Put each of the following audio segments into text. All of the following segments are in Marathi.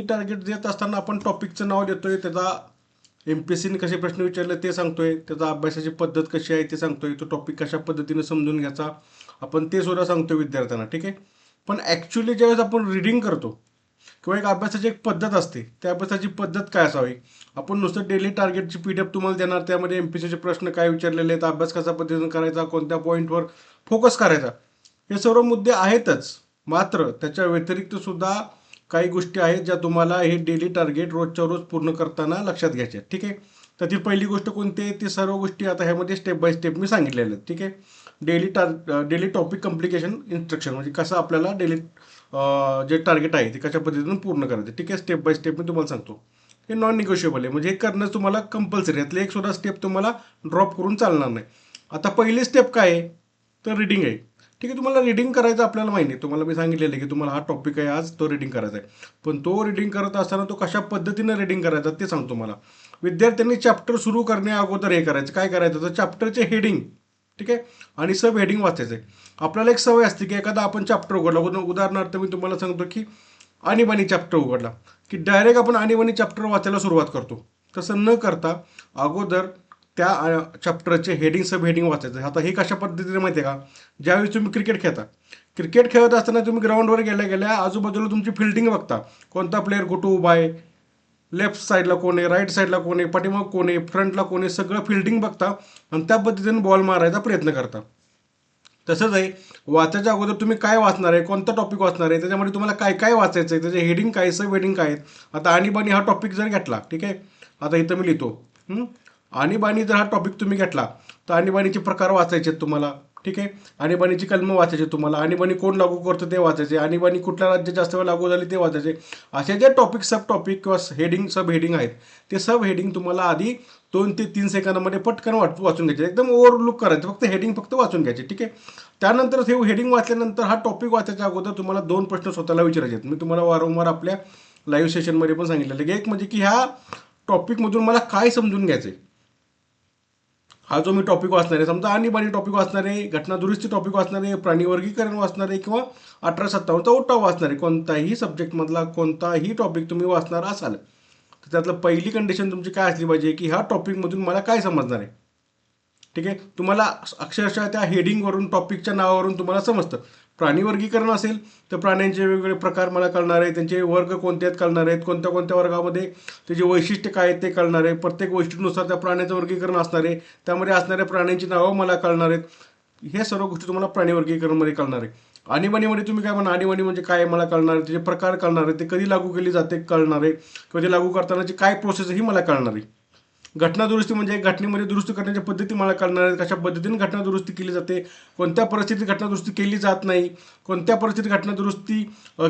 टार्गेट देत असताना आपण टॉपिकचं नाव देतोय त्याचा एम पी एस सीने कसे प्रश्न विचारले ते सांगतोय त्याचा अभ्यासाची पद्धत कशी आहे ते सांगतोय तो टॉपिक कशा पद्धतीने समजून घ्यायचा आपण ते सुद्धा सांगतोय विद्यार्थ्यांना ठीक आहे? पण ॲक्च्युली ज्यावेळेस आपण रिडिंग करतो किंवा एक अभ्यासाची एक पद्धत असते त्या अभ्यासाची पद्धत काय असावी? आपण नुसतं डेली टार्गेटची पी डी एफ तुम्हाला देणार त्यामध्ये एम पी सीचे प्रश्न काय विचारलेले आहेत अभ्यास कसा पद्धतीने करायचा कोणत्या पॉईंटवर फोकस करायचा हे सर्व मुद्दे आहेतच. मात्र त्याच्या व्यतिरिक्त सुद्धा काही गोष्टी आहेत ज्या तुम्हाला हे डेली टार्गेट रोजच्या रोज पूर्ण करताना लक्षात घ्यायच्या आहेत. ठीक आहे? तर ती पहिली गोष्ट कोणती आहे? ती सर्व गोष्टी आता ह्यामध्ये स्टेप बाय स्टेप मी सांगितलेल्या आहेत. ठीक आहे? डेली टार डेली टॉपिक कम्प्लिकेशन इन्स्ट्रक्शन म्हणजे कसं आपल्याला डेली जे टार्गेट आहे ते कशा पद्धतीने पूर्ण करायचं. ठीक आहे? स्टेप बाय स्टेप मी तुम्हाला सांगतो. हे नॉन निगोशिएबल आहे. म्हणजे हे करणं तुम्हाला कंपल्सरी यातले एक सुद्धा स्टेप तुम्हाला ड्रॉप करून चालणार नाही. आता पहिली स्टेप काय आहे? तर रिडिंग आहे. ठीक आहे तुम्हाला रिडिंग करायचं आपल्याला माहिती आहे. तुम्हाला मी सांगितलेलं की तुम्हाला हा टॉपिक आहे आज तो रिडिंग करायचा आहे. पण तो रिडिंग करत असताना तो कशा पद्धतीनं रिडिंग करायचा ते सांगतो मला विद्यार्थ्यांनी चॅप्टर सुरू करण्या अगोदर हे करायचं. काय करायचं? तर चॅप्टरचे हेडिंग ठीक आहे? आणि सब हेडिंग वाचायचं आहे. आपल्याला एक सवय असते की एखादा आपण चॅप्टर उघडला. उदाहरणार्थ मी तुम्हाला सांगतो की आणीबाणी चॅप्टर उघडला. की डायरेक्ट आपण आणीबाणी चॅप्टर वाचायला सुरुवात करतो. तसं न करता अगोदर त्या चॅप्टरचे हेडिंग सब हेडिंग वाचायचं. आता हे कशा पद्धतीने माहिती आहे का? ज्यावेळी तुम्ही क्रिकेट खेळता. क्रिकेट खेळत असताना तुम्ही ग्राउंडवर गेल्या गेल्या आजूबाजूला तुमची फिल्डिंग बघता. कोणता प्लेअर कुठं उभा आहे? लेफ्ट साईडला कोण आहे? राईट साईडला कोण आहे? पाठीमाग कोण आहे? फ्रंटला कोण आहे? सगळं फिल्डिंग बघता आणि त्या पद्धतीने बॉल मारायचा प्रयत्न करता. तसंच आहे वाचायच्या अगोदर तुम्ही काय वाचणार आहे? कोणता टॉपिक वाचणार आहे? त्याच्यामध्ये तुम्हाला काय काय वाचायचं आहे त्याचे हेडिंग काय सब हेडिंग काय आहेत? आता आणीबाणी हा टॉपिक जर घेतला ठीक आहे? आता इथं मी लिहितो. आणीबाणी जर हा टॉपिक तुम्ही घेतला तर आणीबाणीचे प्रकार वाचायचे आहेत तुम्हाला ठीक आहे? आणीबाणीची कलमं वाचायची तुम्हाला आणीबाणी कोण लागू करतं ते वाचायचे आणीबाणी कुठल्या राज्यात जास्त वेळ लागू झाली ते वाचायचे. असे जे टॉपिक सब टॉपिक किंवा हेडिंग सब हेडिंग आहेत ते सब हेडिंग तुम्हाला आधी दोन ते तीन सेकंदामध्ये पटकन वाट वाचून घ्यायचे. एकदम ओव्हरलुक करायचं फक्त हेडिंग फक्त वाचून घ्यायचे ठीक आहे? त्यानंतर हे हेडिंग वाचल्यानंतर हा टॉपिक वाचायच्या अगोदर तुम्हाला दोन प्रश्न स्वतःला विचारायचे आहेत. मी तुम्हाला वारंवार आपल्या लाईव्ह सेशनमध्ये पण सांगितलेलं की एक म्हणजे की ह्या टॉपिकमधून मला काय समजून घ्यायचं आहे हा जो मी टॉपिक वाचणार आहे समजा आणीबाणी टॉपिक वाचणार आहे घटना दुरुस्ती टॉपिक वाचणार आहे प्राणी वर्गीकरण वाचणार आहे किंवा अठरा सत्तावन्नचा उठाव वाचणार आहे कोणताही सब्जेक्टमधला कोणताही टॉपिक तुम्ही वाचणार असाल तर त्यातलं पहिली कंडिशन तुमची काय असली पाहिजे की ह्या टॉपिकमधून मला काय समजणार आहे? ठीक आहे? तुम्हाला अक्षरशः त्या हेडिंगवरून टॉपिकच्या नावावरून तुम्हाला समजतं. प्राणी वर्गीकरण असेल तर प्राण्यांचे वेगवेगळे प्रकार मला कळणार आहे त्यांचे वर्ग कोणते आहेत कळणार आहेत कोणत्या कोणत्या वर्गामध्ये त्याचे वैशिष्ट्य काय आहेत ते कळणार आहे प्रत्येक वैशिष्ट्यानुसार त्या प्राण्याचं वर्गीकरण असणार आहे त्यामध्ये असणाऱ्या प्राण्यांची नावं मला कळणार आहेत. हे सर्व गोष्टी तुम्हाला प्राणी वर्गीकरणमध्ये कळणार आहे आणीबाणीमध्ये तुम्ही काय म्हणा आणीबाणी म्हणजे काय मला कळणार आहे त्याचे प्रकार कळणार आहे ते कधी लागू केली जाते कळणार आहे किंवा ते लागू करतानाची काय प्रोसेस ही मला कळणार आहे. घटना दुरुस्ती म्हणजे घटनेमध्ये दुरुस्ती करण्याच्या पद्धती मला कळणार आहेत. कशा पद्धतीने घटना दुरुस्ती केली जाते? कोणत्या परिस्थितीत घटना दुरुस्ती केली जात नाही? कोणत्या परिस्थितीत घटना दुरुस्ती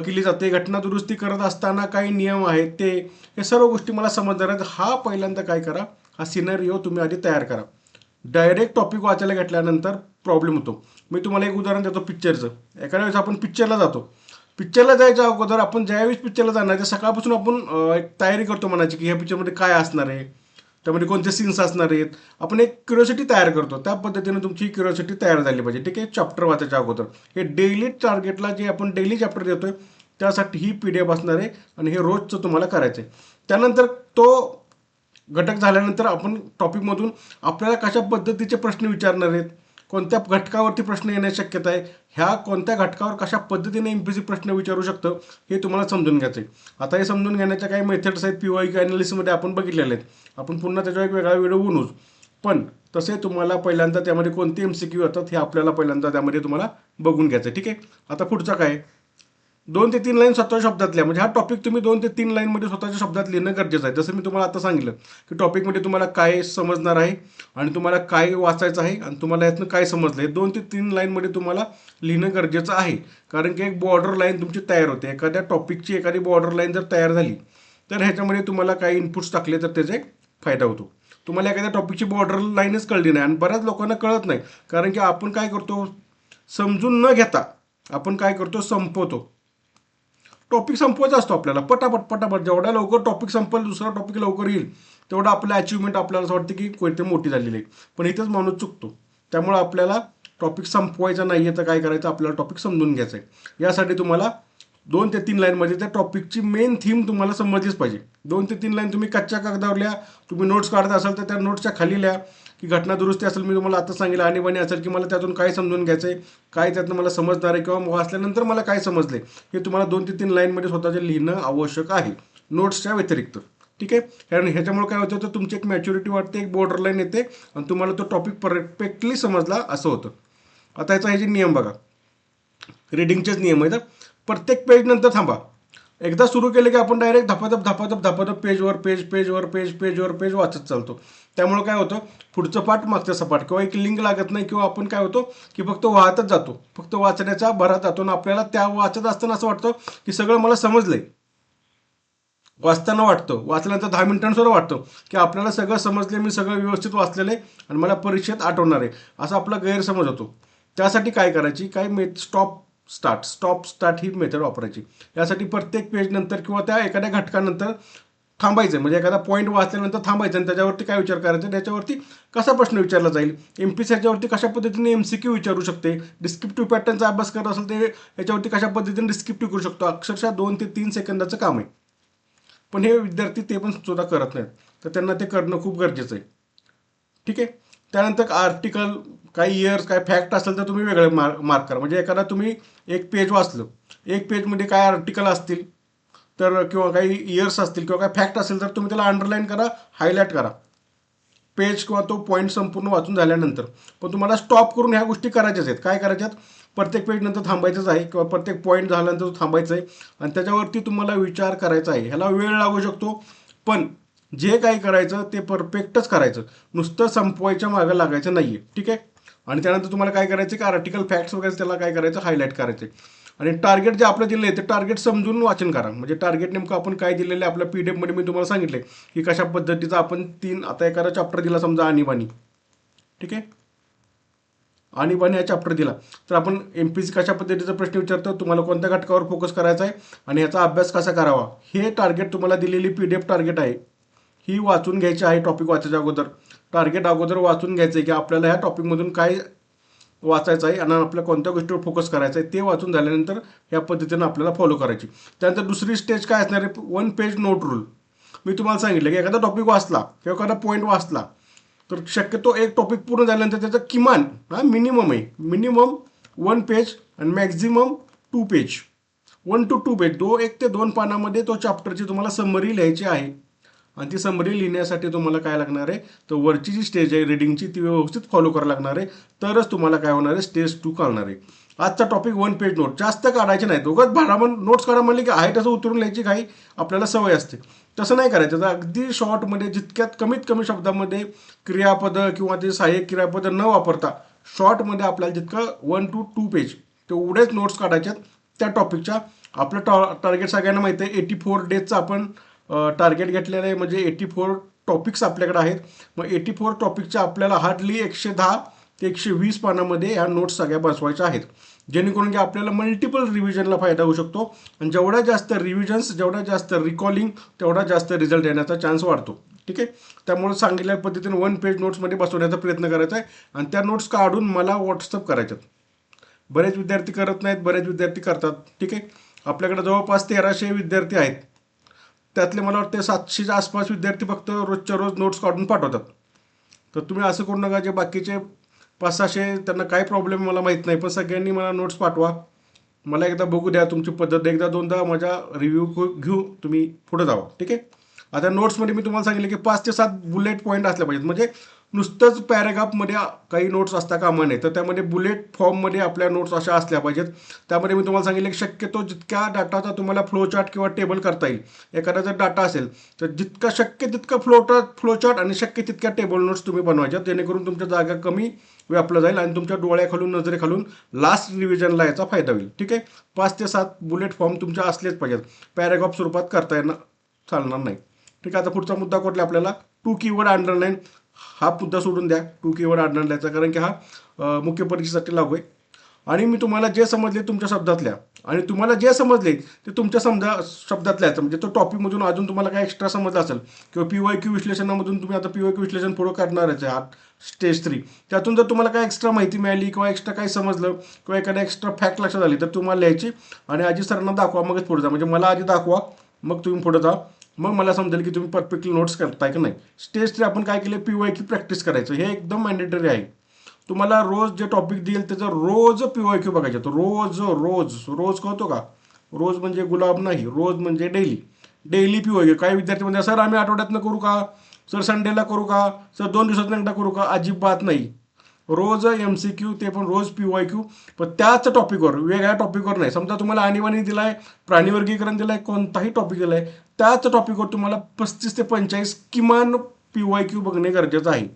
केली जाते? घटना दुरुस्ती करत असताना काही नियम आहेत ते? हे सर्व गोष्टी मला समजणार आहेत. हा पहिल्यांदा काय करा? हा सिनरिओ तुम्ही आधी तयार करा. डायरेक्ट टॉपिक वाचायला घेतल्यानंतर प्रॉब्लेम होतो. मी तुम्हाला एक उदाहरण देतो पिक्चरचं एखाद्या वेळेस आपण पिक्चरला जातो. पिक्चरला जायच्या अगोदर आपण ज्यावेळेस पिक्चरला जाणार त्या सकाळपासून आपण एक तयारी करतो म्हणायची की ह्या पिक्चरमध्ये काय असणार आहे? त्यामध्ये कोणते सीन्स असणार आहेत? आपण एक क्युरिओसिटी तयार करतो. त्या पद्धतीने तुमची क्युरिओसिटी तयार झाली पाहिजे. ठीक आहे? चॅप्टर वाचायच्या अगोदर. हे डेली टार्गेटला जे आपण डेली चॅप्टर आहे त्यासाठी ही पी डी एफ असणार आहे आणि हे रोजचं तुम्हाला करायचं आहे. त्यानंतर तो घटक झाल्यानंतर आपण टॉपिकमधून आपल्याला कशा पद्धतीचे प्रश्न विचारणार आहेत? कोणत्या घटकावरती प्रश्न येण्याची शक्यता आहे? ह्या कोणत्या घटकावर कशा पद्धतीने एम पी सी प्रश्न विचारू शकतं हे तुम्हाला समजून घ्यायचं आहे. आता हे समजून घेण्याच्या काही मेथड्स आहेत पी वाय क्यू ॲनालिसिसमध्ये आपण बघितलेले आहेत. आपण पुन्हा त्याच्यावर एक वेगळा व्हिडिओ बनवू. पण तसे तुम्हाला पहिल्यांदा त्यामध्ये कोणते एम सी क्यू येतात हे आपल्याला पहिल्यांदा त्यामध्ये तुम्हाला बघून घ्यायचं आहे ठीक आहे? आता पुढचा काय दोन ते तीन लाईन स्वतःच्या शब्दातल्या. म्हणजे हा टॉपिक तुम्ही दोन ते तीन लाईनमध्ये स्वतःच्या शब्दात लिहिणं गरजेचं आहे. जसं मी तुम्हाला आता सांगितलं की टॉपिकमध्ये तुम्हाला काय समजणार आहे आणि तुम्हाला काय वाचायचं आहे आणि तुम्हाला यातनं काय समजलं आहे दोन ते तीन लाईनमध्ये तुम्हाला लिहिणं गरजेचं आहे. कारण की एक बॉर्डर लाईन तुमची तयार होते. एखाद्या टॉपिकची एखादी बॉर्डर लाईन जर तयार झाली तर ह्याच्यामध्ये तुम्हाला काही इनपुट्स टाकले तर त्याचा एक फायदा होतो. तुम्हाला एखाद्या टॉपिकची बॉर्डर लाईनच कळली नाही आणि बऱ्याच लोकांना कळत नाही. कारण की आपण काय करतो समजून न घेता आपण काय करतो संपवतो. टॉपिक संपवायचा असतो आपल्याला. पटापट पटापट. जेवढ्या लवकर टॉपिक संपल दुसरा टॉपिक लवकर येईल. तेवढं आपलं अचिव्हमेंट आपल्याला असं वाटतं की कोणते मोठी झालेली आहे. पण इथंच माणूस चुकतो. त्यामुळे आपल्याला टॉपिक संपवायचा नाही आहे तर काय करायचं? आपल्याला टॉपिक समजून घ्यायचं आहे यासाठी तुम्हाला दोन ते तीन लाईनमध्ये त्या टॉपिकची मेन थीम तुम्हाला समजलीच पाहिजे. दोन ते तीन लाईन तुम्ही कच्च्या कागदावर लिहा तुम्ही नोट्स काढत असाल तर त्या नोट्सच्या खाली लिहा. की घटना दुरुस्ती असेल मी तुम्हाला आता सांगितलं आणीबाणी असेल की मला त्यातून काय समजून घ्यायचं आहे काय त्यातनं मला समजणार आहे किंवा वाचल्यानंतर मला काय समजले हे तुम्हाला दोन ते तीन लाईनमध्ये स्वतःचे लिहिणं आवश्यक आहे. नोट्सच्या व्यतिरिक्त. ठीक आहे? कारण ह्याच्यामुळे काय होतं तर तुमची एक मॅच्युरिटी वाटते एक बॉर्डर लाईन येते आणि तुम्हाला तो टॉपिक परफेक्टली समजला असं होतं. आता याचा ह्याचे नियम बघा. रिडिंगचेच नियम आहेत प्रत्येक पेज नंतर थांबा. एकदा सुरू केले की आपण डायरेक्ट धपाधप धपाधप धपाधप पेजवर पेज पेजवर पेज पेजवर पेज वाचत चालतो. त्यामुळे काय होतं? पुढचं पाठ मागचं सपाट किंवा एक लिंक लागत नाही किंवा आपण काय होतो? की फक्त वाहतच जातो. फक्त वाचण्याचा भरा जातो आणि आपल्याला त्या वाचत असताना असं वाटतं की सगळं मला समजलंय. वाचताना वाटतं. वाचल्यानंतर दहा मिनिटांसुद्धा वाटतं की आपल्याला सगळं समजले मी सगळं व्यवस्थित वाचलेलं आहे आणि मला परीक्षेत आठवणार आहे. असा आपला गैरसमज होतो. त्यासाठी काय करायची? काय मे स्टॉप स्टार्ट स्टॉप स्टार्ट ही मेथड वापरायची. यासाठी प्रत्येक पेज नंतर किंवा त्या एखाद्या घटकानंतर थांबायचं. म्हणजे एखादा पॉईंट वाचल्यानंतर थांबायचं आणि त्याच्यावरती काय विचार करायचा? त्याच्यावरती कसा प्रश्न विचारला जाईल? एम पी सी याच्यावरती कशा पद्धतीने एम सी क्यू विचारू शकते? डिस्क्रिप्टिव्ह पॅटर्नचा अभ्यास करत असेल ते याच्यावरती कशा पद्धतीने डिस्क्रिप्टिव्ह करू शकतो? अक्षरशः दोन ते तीन सेकंदाचं काम आहे. पण हे विद्यार्थी ते पण सुद्धा करत नाहीत. तर त्यांना ते करणं खूप गरजेचं आहे. ठीक आहे? त्यानंतर आर्टिकल काही इयर्स काय फॅक्ट असेल तर तुम्ही वेगळे मार्क मार्क करा. म्हणजे एखादा तुम्ही एक पेज वाचलं. एक पेजमध्ये काय आर्टिकल असतील तर किंवा काही इयर्स असतील किंवा काय फॅक्ट असेल तर तुम्ही त्याला अंडरलाईन करा हायलाईट करा. पेज किंवा तो पॉईंट संपूर्ण वाचून झाल्यानंतर. पण तुम्हाला स्टॉप करून ह्या गोष्टी करायच्याच आहेत. काय करायच्यात? प्रत्येक पेज नंतर थांबायचंच आहे किंवा प्रत्येक पॉईंट झाल्यानंतर थांबायचं आहे. आणि त्याच्यावरती तुम्हाला विचार करायचा आहे. ह्याला वेळ लागू शकतो. पण जे काही करायचं ते परफेक्टच करायचं. नुसतं संपवायच्या मागं लागायचं नाही आहे ठीक आहे? आणि त्यानंतर तुम्हाला काय करायचं की आर्टिकल फॅक्ट्स वगैरे त्याला काय करायचं हायलाईट करायचं. आणि टार्गेट जे आपलं दिलं आहे ते टार्गेट समजून वाचन करा. म्हणजे टार्गेट नेमकं आपण काय दिलेलं आहे आपल्या पी डी एफमध्ये मी तुम्हाला सांगितले की कशा पद्धतीचं आपण तीन आता एखादा चॅप्टर दिला समजा आणीबाणी. ठीक आहे? आणीबाणी हा चॅप्टर दिला. तर आपण एम पी सी कशा पद्धतीचा प्रश्न विचारतो तुम्हाला कोणत्या घटकावर फोकस करायचा आहे आणि याचा अभ्यास कसा करावा हे टार्गेट तुम्हाला दिलेली पी डी एफ टार्गेट आहे. ही वाचून घ्यायची आहे टॉपिक वाचायच्या अगोदर. टार्गेट अगोदर वाचून घ्यायचं आहे की आपल्याला ह्या टॉपिकमधून काय वाचायचं आहे आणि आपल्या कोणत्या गोष्टीवर फोकस करायचं आहे ते वाचून झाल्यानंतर या पद्धतीनं आपल्याला फॉलो करायची. त्यानंतर दुसरी स्टेज काय असणार आहे? वन पेज नोट रूल मी तुम्हाला सांगितलं की एखादा टॉपिक वाचला किंवा एखादा पॉईंट वाचला तर शक्यतो एक टॉपिक पूर्ण झाल्यानंतर त्याचं किमान हा मिनिमम आहे. मिनिमम वन पेज आणि maximum two page one two two page दो एक ते दोन पानामध्ये तो चॅप्टरची तुम्हाला समरी लिहायची आहे. आणि ती समरी लिहिण्यासाठी तुम्हाला काय लागणार आहे? तर वरची जी स्टेज आहे रिडिंगची ती व्यवस्थित फॉलो करायला लागणार आहे. तरच तुम्हाला काय होणार आहे? स्टेज टू कळणार आहे. आजचा टॉपिक वन पेज नोट जास्त काढायचे नाही दोघंच भाडामन नोट्स काढा म्हणले की आहे तसं उतरून लिहायची काही आपल्याला सवय असते. तसं नाही करायचं. तर अगदी शॉर्टमध्ये जितक्यात कमीत कमी शब्दामध्ये क्रियापद किंवा ते सहाय्यक क्रियापद न वापरता शॉर्टमध्ये आपल्याला जितकं वन टू टू पेज तेवढेच नोट्स काढायच्यात त्या टॉपिकच्या आपलं टॉ टार्गेट सगळ्यांना माहिती आहे. एटी फोर डेजचं आपण टार्गेट घेतलेलं आहे म्हणजे एटी फोर टॉपिक्स आपल्याकडे आहेत. मग एटी फोर टॉपिकच्या आपल्याला हार्डली एकशे दहा ते एकशे वीस पानामध्ये ह्या नोट्स सगळ्या बसवायच्या आहेत. जेणेकरून की आपल्याला मल्टिपल रिव्हिजनला फायदा होऊ शकतो आणि जेवढ्या जास्त रिव्हिजन्स जेवढ्या जास्त रिकॉलिंग तेवढा जास्त रिझल्ट येण्याचा चान्स वाढतो. ठीक आहे? त्यामुळे सांगितल्या पद्धतीने वन पेज नोट्समध्ये बसवण्याचा प्रयत्न करायचा आहे. आणि त्या नोट्स काढून मला व्हॉट्सअप करायच्यात बरेच विद्यार्थी करत नाहीत बरेच विद्यार्थी करतात. ठीक आहे? आपल्याकडे जवळपास तेराशे विद्यार्थी आहेत. त्यातले मला वाटते सातशेच्या आसपास विद्यार्थी फक्त रोजच्या रोज नोट्स काढून पाठवतात. तर तुम्ही असं करू नका जे बाकीचे पाच सहाशे त्यांना काय प्रॉब्लेम मला माहीत नाही पण सगळ्यांनी मला नोट्स पाठवा. मला एकदा बघू द्या तुमची पद्धत. एकदा दोनदा माझ्या रिव्ह्यू घेऊ तुम्ही पुढे जावा. ठीक आहे? आता नोट्समध्ये मी तुम्हाला सांगितलं की पाच ते सात बुलेट पॉईंट असल्या पाहिजेत. म्हणजे नुसतंच पॅरेग्राफमध्ये काही नोट्स असता कामा नये. तर त्यामध्ये बुलेट फॉर्ममध्ये आपल्या नोट्स अशा असल्या पाहिजेत. त्यामध्ये मी तुम्हाला सांगितलं की शक्यतो जितक्या डाटाचा तुम्हाला फ्लोचार्ट किंवा टेबल करता येईल एखादा जर डाटा असेल तर जितका शक्य तितकं फ्लोटा फ्लोचार्ट आणि शक्य तितक्या टेबल नोट्स तुम्ही बनवायच्यात जेणेकरून तुमच्या जागा कमी व्यापलं जाईल आणि तुमच्या डोळ्याखालून नजरेखालून लास्ट रिव्हिजनला याचा फायदा होईल. ठीक आहे? पाच ते सात बुलेट फॉर्म तुमच्या असलेच पाहिजेत. पॅरेग्राफ स्वरूपात करता येणार चालणार नाही. ठीक आहे? आता पुढचा मुद्दा कुठला आपल्याला? टू कीवर्ड अंडरलाईन हा मुद्दा सोडून द्या. टू कीवर्ड अंडरलाईनचा कारण की हा मुख्य परीक्षेसाठी लागू आहे. आणि मी तुम्हाला जे समजले तुमच्या शब्दातल्या आणि तुम्हाला जे समजले ते तुमच्या समजा शब्दातल्याच. म्हणजे तो टॉपिकमधून अजून तुम्हाला काय एक्स्ट्रा समजलं असेल. किंवा पी वाय क्यू विश्लेषणामधून तुम्ही आता पी वाय क्यू विश्लेषण पुढं करणारच आहे स्टेज थ्री त्यातून जर तुम्हाला काय एक्स्ट्रा माहिती मिळाली किंवा एक्स्ट्रा काय समजलं किंवा एखाद्या एक्स्ट्रा फॅक्ट लक्षात आली तर तुम्हाला लिहायची आणि आजी सरांना दाखवा. मगच पुढे जा. म्हणजे मला आधी दाखवा. मग तुम्ही पुढे जा. मग मला समजेल की तुम्ही परफेक्टली नोट्स करताय की नाही. स्टेज थ्री आपण काय केलं पी वाय क्यू प्रॅक्टिस करायचं. हे एकदम मॅन्डेटरी आहे. तुम्हाला रोज जे टॉपिक देईल त्याचं रोज पी वाय क्यू बघायचं. रोज रोज रोज कळतो का? रोज म्हणजे गुलाब नाही. रोज म्हणजे daily daily P Y Q काही विद्यार्थी म्हणजे सर आम्ही आठवड्यातनं करू का? सर संडेला करू का? सर दोन दिवसात एकदा करू का? अजिबात नाही. रोज एम सी क्यू ते पण रोज पी वाय क्यू पण त्याच टॉपिकवर वेगळ्या टॉपिकवर नाही. समजा तुम्हाला आणीबाणी आहे प्राणीवर्गीकरण दिलं आहे कोणताही टॉपिक दिला आहे त्याच टॉपिकवर तुम्हाला पस्तीस ते पंचेचाळीस किमान पी वाय क्यू बघणे गरजेचं आहे.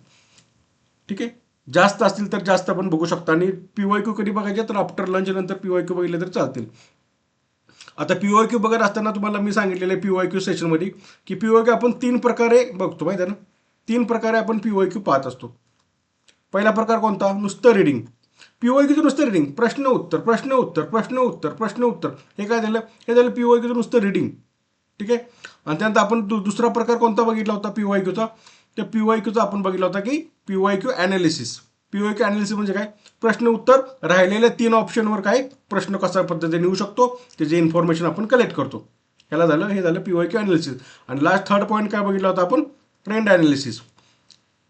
ठीक आहे? जास्त असतील तर जास्त आपण बघू शकता. आणि पी वाय क्यू कधी बघायचे तर आफ्टर लंच नंतर पी वाय क्यू बघितले तर चालतील. आता पी वाय क्यू बघत असताना तुम्हाला मी सांगितलेलं आहे पी वाय क्यू सेशनमध्ये की पी वाय क्यू आपण तीन प्रकारे बघतो. माहिती आहे ना? तीन प्रकारे आपण पी वाय क्यू पाहत असतो. पहिला प्रकार कोणता? नुसतं रीडिंग पी वाय क्यूचं नुसतं रिडिंग प्रश्न उत्तर प्रश्न उत्तर प्रश्न उत्तर प्रश्न उत्तर. हे काय झालं? हे झालं पी वाय क्यूचं नुसतं रिडिंग ठीक आहे? आणि त्यानंतर आपण दु- दुसरा प्रकार कोणता बघितला होता? पी वाय क्यूचा तर पी वाय क्यूचा आपण बघितला होता की P Y Q analysis P Y Q analysis म्हणजे काय? प्रश्न उत्तर राहिलेल्या तीन ऑप्शनवर काय? प्रश्न कसा पद्धतीने येऊ शकतो? त्याचे इन्फॉर्मेशन आपण कलेक्ट करतो. ह्याला झालं हे झालं पी वाय क्यू ॲनालिसिस आणि लास्ट थर्ड पॉईंट काय बघितला होता आपण? ट्रेंड ॲनालिसिस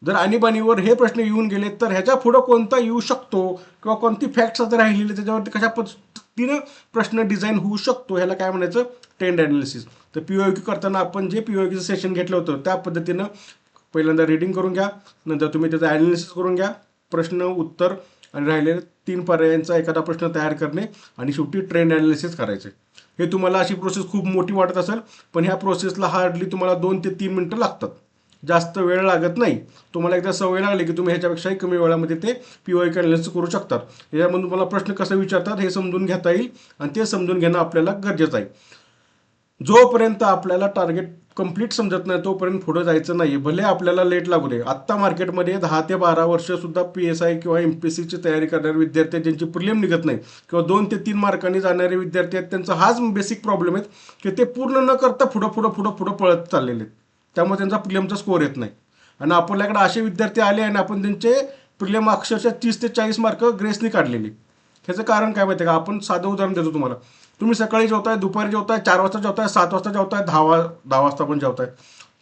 जर आणीबाणीवर हे प्रश्न येऊन गेले तर ह्याच्या पुढं कोणता येऊ शकतो? किंवा कोणती फॅक्ट्स आता राहिलेली त्याच्यावरती कशा पद्धतीनं प्रश्न डिझाईन होऊ शकतो? ह्याला काय म्हणायचं? ट्रेंड ॲनालिसिस तर पी क्यू करताना आपण जे पी क्यूचं सेशन घेतलं होतं त्या पद्धतीनं पहिल्यांदा रिडिंग करून घ्या नंतर तुम्ही त्याचं ॲनालिसिस करून घ्या. प्रश्न उत्तर आणि राहिलेले तीन पर्यायांचा एखादा प्रश्न तयार करणे आणि शेवटी ट्रेंड ॲनालिसिस करायचे. हे तुम्हाला अशी प्रोसेस खूप मोठी वाटत असेल पण ह्या प्रोसेसला हार्डली तुम्हाला दोन ते तीन मिनटं लागतात. जास्त वेळ लागत नाही. तुम्हाला एकदा सवय लागली की तुम्ही ह्याच्यापेक्षाही कमी वेळामध्ये ते पी वाय ॲनालिसिस करू शकतात. याच्यामधून तुम्हाला प्रश्न कसा विचारतात हे समजून घेता येईल आणि ते समजून घेणं आपल्याला गरजेचं आहे. जोपर्यंत आपल्याला टार्गेट कंप्लीट समजत नाही तोपर्यंत पुढे जायचं नाही भले आपल्याला लेट लागू दे. आत्ता मार्केटमध्ये दहा ते बारा वर्षसुद्धा पी एस आय किंवा एम पी सीची तयारी करणारे विद्यार्थी आहेत ज्यांची प्रिलियम निघत नाही. किंवा दोन ते तीन मार्कांनी जाणारे विद्यार्थी आहेत त्यांचा हाच बेसिक प्रॉब्लेम आहे की ते पूर्ण न करता पुढं पुढं पुढं पुढं पळत चाललेले आहेत. त्यामुळे त्यांचा प्रिलियमचा स्कोअर येत नाही. आणि आपल्याकडे असे विद्यार्थी आले आणि आपण त्यांचे प्रिलियम अक्षरशः तीस ते चाळीस मार्क ग्रेसनी काढलेली. ह्याचं कारण काय माहिती आहे का? आपण साधं उदाहरण देतो तुम्हाला. तुम्ही सकाळी जेवताय दुपारी जेवताय चार वाजता जेवताय सात वाजता जेवताय दहा वा दहा वाजता पण जेवताय.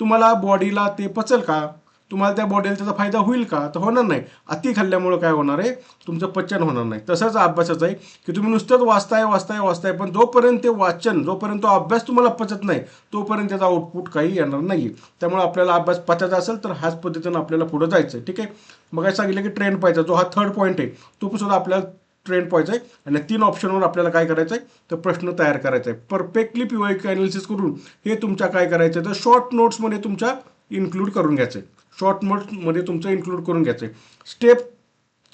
तुम्हाला बॉडीला ते पचल का? तुम्हाला त्या बॉडीला त्याचा फायदा होईल का? तर होणार नाही. अति खाल्ल्यामुळं काय होणार आहे? तुमचं पचन होणार नाही. तसंच अभ्यासाचं आहे की तुम्ही नुसतंच वाचताय वाचताय वाचताय पण जोपर्यंत ते वाचन जोपर्यंत तो अभ्यास तुम्हाला पचत नाही तोपर्यंत त्याचा आउटपुट काही येणार नाही त्यामुळे आपल्याला अभ्यास पचायचा असेल तर ह्याच पद्धतीनं आपल्याला पुढं जायचं आहे ठीक आहे? मग काय सांगितलं की ट्रेंड पाहिजे जो हा थर्ड पॉईंट आहे तो पण सुद्धा आपल्याला ट्रेंड पाहायचा आहे. आणि तीन ऑप्शनवर आपल्याला काय करायचं आहे तर प्रश्न तयार करायचा आहे. परफेक्टली पी वाय अनालिसिस करून हे तुमच्या काय करायचं आहे तर शॉर्ट नोट्समध्ये तुमच्या इन्क्लूड करून घ्यायचं आहे शॉर्ट नोट्समध्ये तुमचं इन्क्लूड करून घ्यायचं आहे स्टेप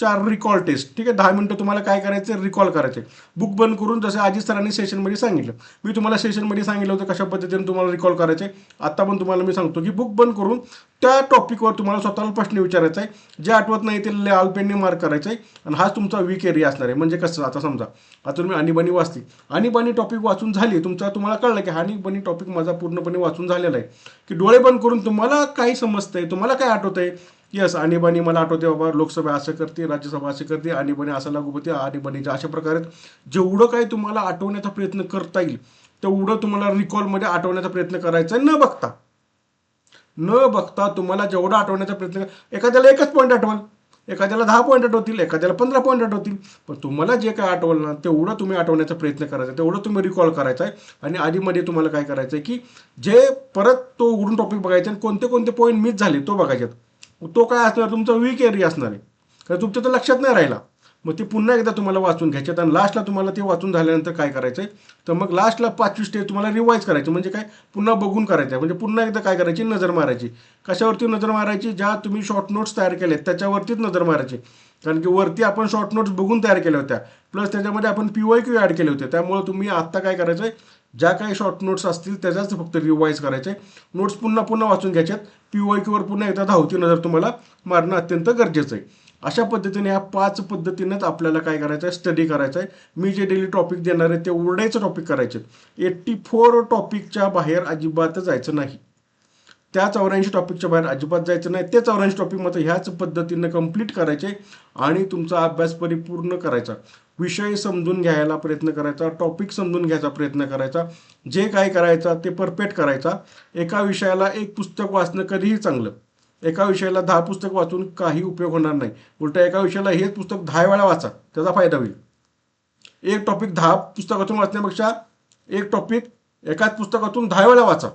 चार रिकॉल टेस्ट ठीक आहे? दहा मिनटं तुम्हाला काय करायचं रिकॉल करायचे बुक बंद करून जसं आजी सरांनी सेशनमध्ये सांगितलं. मी तुम्हाला सेशनमध्ये सांगितलं होतं कशा पद्धतीने तुम्हाला रिकॉल करायचे आता पण तुम्हाला मी सांगतो की बुक बंद करून त्या टॉपिकवर तुम्हाला स्वतःला प्रश्न विचारायचा आहे जे आठवत नाही ते लाल पेनने मार्क करायचं आहे आणि हाच तुमचा वीक एरिया असणार आहे. म्हणजे कसं? आता समजा. आता तुम्ही आणीबाणी वाचली. आणीबाणी टॉपिक वाचून झाली. तुमचा तुम्हाला कळलं की आणीबाणी टॉपिक माझा पूर्णपणे वाचून झालेला आहे. की डोळे बंद करून तुम्हाला काही समजतंय तुम्हाला काय आठवतंय? यस आणीबाणी मला आठवते बाबा लोकसभा असं करते राज्यसभा असं करते आणीबाणी असं लागू होते आणीबाणीच्या अशा प्रकारे. जेवढं काही तुम्हाला आठवण्याचा प्रयत्न करता येईल तेवढं तुम्हाला रिकॉलमध्ये आठवण्याचा प्रयत्न करायचा आहे. न बघता न बघता तुम्हाला जेवढं आठवण्याचा प्रयत्न एखाद्याला एकच पॉईंट आठवल एखाद्याला दहा पॉईंट आठवतील एखाद्याला पंधरा पॉईंट आठवतील पण तुम्हाला जे काय आठवलं ना तेवढं तुम्ही आठवण्याचा प्रयत्न करायचा तेवढं तुम्ही रिकॉल करायचा आहे. आणि आधीमध्ये तुम्हाला काय करायचं आहे की जे परत तो उघडून टॉपिक बघायचा आणि कोणते कोणते पॉईंट मिस झाले तो बघायचे तो काय असणार? तुमचा वीक एरिया असणार आहे. कारण तुमच्या तर लक्षात नाही राहिला. मग ते पुन्हा एकदा तुम्हाला वाचून घ्यायचे आणि लास्टला तुम्हाला ते वाचून झाल्यानंतर काय करायचं आहे तर मग लास्टला पाचवी स्टेज तुम्हाला रिवाईज करायची. म्हणजे काय? पुन्हा बघून करायचं आहे म्हणजे पुन्हा एकदा काय करायची? नजर मारायची. कशावरती नजर मारायची? ज्या तुम्ही शॉर्ट नोट्स तयार केले त्याच्यावरतीच नजर मारायची. कारण की वरती आपण शॉर्ट नोट्स बघून तयार केल्या होत्या. प्लस त्याच्यामध्ये आपण पी वाय क्यू ॲड केले होते. त्यामुळे तुम्ही आत्ता काय करायचं आहे ज्या काही शॉर्ट नोट्स असतील त्याच्याच फक्त रिवाईज करायचे. नोट्स पुन्हा पुन्हा वाचून घ्यायच्यात पी वाय क्यूवर पुन्हा एकदा धावती नजर तुम्हाला मारणं अत्यंत गरजेचं आहे. अशा पद्धतीने ह्या पाच पद्धतीनेच आपल्याला काय करायचं आहे? स्टडी करायचं आहे. मी जे डेली टॉपिक देणार आहे ते उरडायचं टॉपिक करायचे एट्टी फोर टॉपिकच्या बाहेर अजिबात जायचं नाही. त्या चौऱ्याऐंशी टॉपिकच्या बाहेर अजिबात जायचं नाही. ते चौऱ्याऐंशी टॉपिक मात्र ह्याच पद्धतीनं कंप्लीट करायचे आणि तुमचा अभ्यास परिपूर्ण करायचा. विषय समजून घ्यायला प्रयत्न करायचा टॉपिक समजून घ्यायचा प्रयत्न करायचा जे काय करायचा ते परफेक्ट करायचा. एका विषयाला एक पुस्तक वाचणं कधीही चांगलं. एका विषयाला दहा पुस्तक वाचून काही उपयोग होणार नाही. उलटा एका विषयाला हेच पुस्तक दहा वेळा वाचा त्याचा फायदा होईल. एक टॉपिक दहा पुस्तकातून वाचण्यापेक्षा एक टॉपिक एकाच पुस्तकातून दहा वेळा वाचा.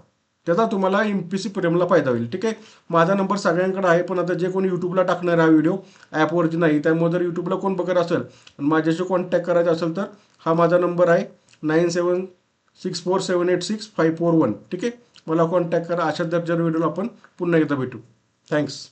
त्याचा तुम्हाला एम पी सी प्रेमला फायदा होईल. ठीक आहे? माझा नंबर सगळ्यांकडे आहे पण आता जे कोणी यूट्यूबला टाकणार हा व्हिडिओ ॲपवरती नाही. त्यामुळे जर यूट्यूबला कोण बघत असेल आणि माझ्याशी कॉन्टॅक्ट करायचा असेल तर हा माझा नंबर आहे nine seven six four seven eight six five four one. ठीक आहे? मला कॉन्टॅक्ट करा. अशा दर्जावर व्हिडिओला आपण पुन्हा एकदा भेटू. थँक्स